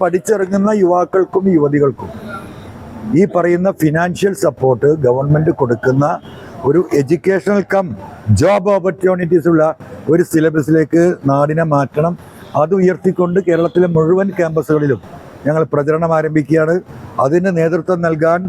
പഠിച്ചിറങ്ങുന്ന യുവാക്കൾക്കും യുവതികൾക്കും ഈ പറയുന്ന ഫിനാൻഷ്യൽ സപ്പോർട്ട് ഗവൺമെന്റ് കൊടുക്കുന്ന ഒരു എഡ്യൂക്കേഷണൽ കം ജോബ് ഓപ്പർച്യൂണിറ്റീസ് ഉള്ള ഒരു സിലബസിലേക്ക് നാടിനെ മാറ്റണം. അത് ഉയർത്തിക്കൊണ്ട് കേരളത്തിലെ മുഴുവൻ ക്യാമ്പസുകളിലും ഞങ്ങൾ പ്രചരണം ആരംഭിക്കുകയാണ്. അതിന് നേതൃത്വം നൽകാൻ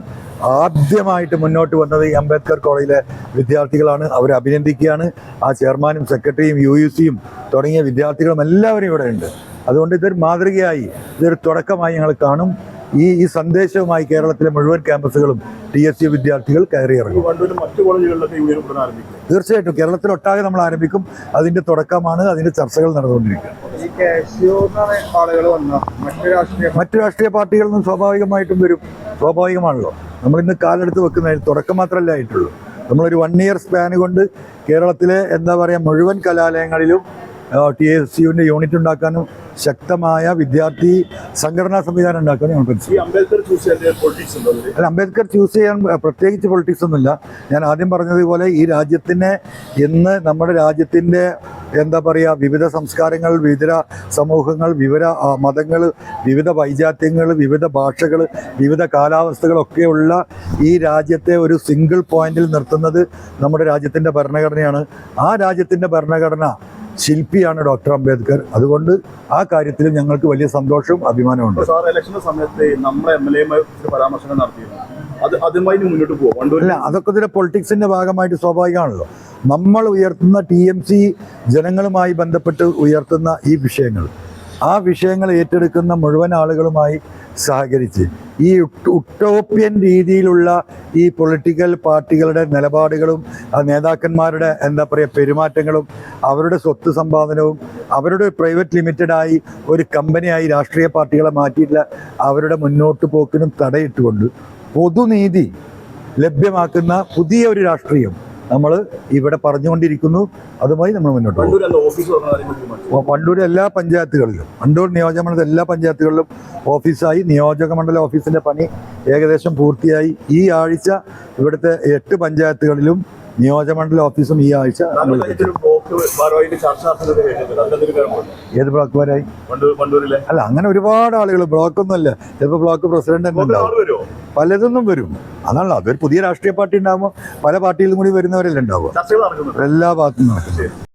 ആദ്യമായിട്ട് മുന്നോട്ട് വന്നത് ഈ അംബേദ്കർ കോളേജിലെ വിദ്യാർത്ഥികളാണ്. അവരെ അഭിനന്ദിക്കുകയാണ്. ആ ചെയർമാനും സെക്രട്ടറിയും യു യു സിയും തുടങ്ങിയ വിദ്യാർത്ഥികളും എല്ലാവരും ഇവിടെ ഉണ്ട്. അതുകൊണ്ട് ഇതൊരു മാതൃകയായി ഇതൊരു തുടക്കമായി ഞങ്ങൾ കാണും. ഈ ഈ സന്ദേശവുമായി കേരളത്തിലെ മുഴുവൻ ക്യാമ്പസുകളും ടി എസ് സി വിദ്യാർത്ഥികൾ കയറിയിറങ്ങും. ഇറങ്ങും തീർച്ചയായിട്ടും കേരളത്തിലൊട്ടാകെ നമ്മൾ ആരംഭിക്കും. അതിന്റെ തുടക്കമാണ് അതിന്റെ ചർച്ചകൾ നടന്നുകൊണ്ടിരിക്കുന്നത് ഈ കാഷ്യോ എന്നാണ് ആളുകൾ വന്ന? മറ്റു രാഷ്ട്രീയ മറ്റു രാഷ്ട്രീയ പാർട്ടികളിൽ നിന്നും സ്വാഭാവികമായിട്ടും വരും. സ്വാഭാവികമാണല്ലോ. നമ്മൾ ഇന്ന് കാലെടുത്ത് വെക്കുന്ന തുടക്കം മാത്രമല്ല ആയിട്ടുള്ളൂ. നമ്മളൊരു വൺ ഇയർ സ്പാൻ കൊണ്ട് കേരളത്തിലെ എന്താ പറയുക മുഴുവൻ കലാലയങ്ങളിലും ടി എസ് സിയുവിന്റെ യൂണിറ്റ് ഉണ്ടാക്കാനും ശക്തമായ വിദ്യാർത്ഥി സംഘടനാ സംവിധാനം ഉണ്ടാക്കാനും ഞങ്ങൾ പരിശ്രമിക്കും അല്ല അംബേദ്കർ ചൂസ് ചെയ്യാൻ പ്രത്യേകിച്ച് പൊളിറ്റിക്സ് ഒന്നുമില്ല. ഞാൻ ആദ്യം പറഞ്ഞതുപോലെ ഈ രാജ്യത്തിനെ ഇന്ന് നമ്മുടെ രാജ്യത്തിന്റെ എന്താ പറയുക വിവിധ സംസ്കാരങ്ങൾ വിവിധ സമൂഹങ്ങൾ വിവിധ മതങ്ങൾ വിവിധ വൈജാത്യങ്ങൾ വിവിധ ഭാഷകൾ വിവിധ കാലാവസ്ഥകളൊക്കെയുള്ള ഈ രാജ്യത്തെ ഒരു സിംഗിൾ പോയിന്റിൽ നിർത്തുന്നത് നമ്മുടെ രാജ്യത്തിന്റെ ഭരണഘടനയാണ്. ആ രാജ്യത്തിന്റെ ഭരണഘടന ശില്പിയാണ് ഡോക്ടർ അംബേദ്കർ. അതുകൊണ്ട് ആ കാര്യത്തിൽ ഞങ്ങൾക്ക് വലിയ സന്തോഷവും അഭിമാനമുണ്ട് ഉണ്ട്. സാർ ഇലക്ഷന്റെ സമയത്ത് നമ്മളെ എം എൽ എ പരാമർശങ്ങൾ നടത്തിയിരുന്നു. അത് അതുമായി ഇനി മുന്നോട്ട് പോകും വണ്ടൂരിൽ അല്ല അതൊക്കെ ഇതിന്റെ പൊളിറ്റിക്സിന്റെ ഭാഗമായിട്ട് സ്വാഭാവികമാണല്ലോ. നമ്മൾ ഉയർത്തുന്ന ടി എം സി ജനങ്ങളുമായി ബന്ധപ്പെട്ട് ഉയർത്തുന്ന ഈ വിഷയങ്ങൾ. ആ വിഷയങ്ങൾ ഏറ്റെടുക്കുന്ന മുഴുവൻ ആളുകളുമായി സഹകരിച്ച് ഈ ഉട്ട് ഉട്ടോപ്യൻ രീതിയിലുള്ള ഈ പൊളിറ്റിക്കൽ പാർട്ടികളുടെ നിലപാടുകളും നേതാക്കന്മാരുടെ എന്താ പറയുക പെരുമാറ്റങ്ങളും അവരുടെ സ്വത്ത് സമ്പാദനവും അവരുടെ പ്രൈവറ്റ് ലിമിറ്റഡായി ഒരു കമ്പനിയായി രാഷ്ട്രീയ പാർട്ടികളെ മാറ്റിയിട്ടില്ല അവരുടെ മുന്നോട്ട് പോക്കിനും തടയിട്ടുകൊണ്ട് പൊതുനീതി ലഭ്യമാക്കുന്ന പുതിയ ഒരു രാഷ്ട്രീയം നമ്മൾ ഇവിടെ പറഞ്ഞുകൊണ്ടിരിക്കുന്നു. അതുമായി നമ്മൾ മുന്നോട്ട് പോകും. വണ്ടൂർ വണ്ടൂർ എല്ലാ പഞ്ചായത്തുകളിലും വണ്ടൂർ നിയോജകമണ്ഡലത്തിലെ എല്ലാ പഞ്ചായത്തുകളിലും ഓഫീസായി. നിയോജക മണ്ഡല ഓഫീസിന്റെ പണി ഏകദേശം പൂർത്തിയായി. ഈ ആഴ്ച ഇവിടുത്തെ എട്ട് പഞ്ചായത്തുകളിലും നിയോജകമണ്ഡല ഓഫീസും ഈ ആഴ്ച ഏത് ബ്ലോക്ക് വരായി അല്ല അങ്ങനെ ഒരുപാട് ആളുകൾ ബ്ലോക്കൊന്നുമല്ല. ചിലപ്പോൾ ബ്ലോക്ക് പ്രസിഡന്റ് തന്നെ ഉണ്ടാവും. പലതൊന്നും വരും. അതാണല്ലോ അതൊരു പുതിയ രാഷ്ട്രീയ പാർട്ടി ഉണ്ടാകുമ്പോൾ പല പാർട്ടിയിലും കൂടി വരുന്നവരല്ലേ ഉണ്ടാവുക. എല്ലാ ഭാഗത്തും